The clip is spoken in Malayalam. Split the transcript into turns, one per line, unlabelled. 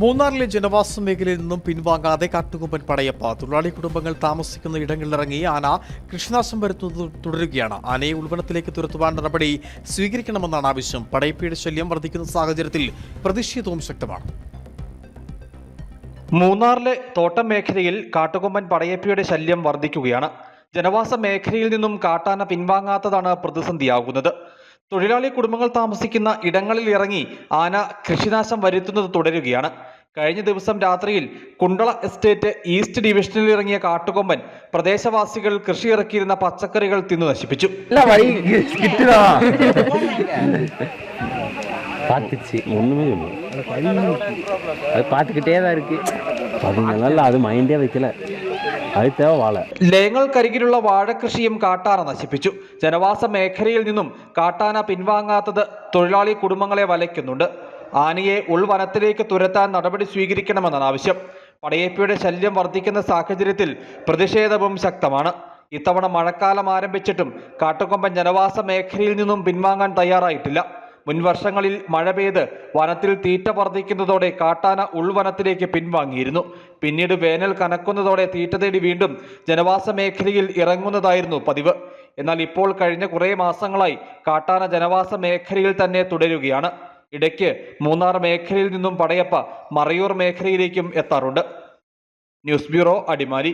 മൂന്നാറിലെ ജനവാസ മേഖലയിൽ നിന്നും പിൻവാങ്ങാതെ കാട്ടുകൊമ്പൻ പടയപ്പ. തൊഴിലാളി കുടുംബങ്ങൾ താമസിക്കുന്ന ഇടങ്ങളിലിറങ്ങി ആന കൃഷിനാശം വരുത്തുന്നത് തുടരുകയാണ്. ആനയെ ഉൾവനത്തിലേക്ക് തുരത്തുവാൻ നടപടി സ്വീകരിക്കണമെന്നാണ് ആവശ്യം. പടയപ്പയുടെ ശല്യം വർദ്ധിക്കുന്ന സാഹചര്യത്തിൽ പ്രതിഷേധവും ശക്തമാണ്.
മൂന്നാറിലെ തോട്ടം മേഖലയിൽ കാട്ടുകൊമ്പൻ പടയപ്പയുടെ ശല്യം വർദ്ധിക്കുകയാണ്. ജനവാസ മേഖലയിൽ നിന്നും കാട്ടാന പിൻവാങ്ങാത്തതാണ് പ്രതിസന്ധിയാകുന്നത്. തൊഴിലാളി കുടുംബങ്ങൾ താമസിക്കുന്ന ഇടങ്ങളിൽ ഇറങ്ങി ആന കൃഷിനാശം വരുത്തുന്നത് തുടരുകയാണ് കഴിഞ്ഞ ദിവസം രാത്രിയിൽ കുണ്ടള എസ്റ്റേറ്റ് ഈസ്റ്റ് ഡിവിഷനിൽ ഇറങ്ങിയ കാട്ടുകൊമ്പൻ പ്രദേശവാസികൾ കൃഷി ഇറക്കിയിരുന്ന പച്ചക്കറികൾ തിന്നു നശിപ്പിച്ചു
இல்ல வழி கிட்டுதா பார்த்துச்சு ஒன்றுமே இல்லை அது பார்த்துக்கிட்டே தான் இருக்கு அதுங்களால அது மைண்டே வைக்கல അതിത്തേവ വാള.
ലയങ്ങൾക്കരികിലുള്ള വാഴക്കൃഷിയും കാട്ടാന നശിപ്പിച്ചു. ജനവാസ മേഖലയിൽ നിന്നും കാട്ടാന പിൻവാങ്ങാത്തത് തൊഴിലാളി കുടുംബങ്ങളെ വലയ്ക്കുന്നുണ്ട്. ആനയെ ഉൾവനത്തിലേക്ക് തുരത്താൻ നടപടി സ്വീകരിക്കണമെന്നാണ് ആവശ്യം. പടയേപ്പിയുടെ ശല്യം വർദ്ധിക്കുന്ന സാഹചര്യത്തിൽ പ്രതിഷേധവും ശക്തമാണ്. ഇത്തവണ മഴക്കാലം ആരംഭിച്ചിട്ടും കാട്ടുകൊമ്പൻ ജനവാസ മേഖലയിൽ നിന്നും പിൻവാങ്ങാൻ തയ്യാറായിട്ടില്ല. മുൻ വർഷങ്ങളിൽ മഴ പെയ്ത് വനത്തിൽ തീറ്റ വർദ്ധിക്കുന്നതോടെ കാട്ടാന ഉൾവനത്തിലേക്ക് പിൻവാങ്ങിയിരുന്നു. പിന്നീട് വേനൽ കനക്കുന്നതോടെ തീറ്റ തേടി വീണ്ടും ജനവാസ മേഖലയിൽ ഇറങ്ങുന്നതായിരുന്നു പതിവ്. എന്നാൽ ഇപ്പോൾ കഴിഞ്ഞ കുറേ മാസങ്ങളായി കാട്ടാന ജനവാസ മേഖലയിൽ തന്നെ തുടരുകയാണ്. ഇടയ്ക്ക് മൂന്നാർ മേഖലയിൽ നിന്നും പടയപ്പ മറയൂർ മേഖലയിലേക്കും എത്താറുണ്ട്. News bureau Adimali.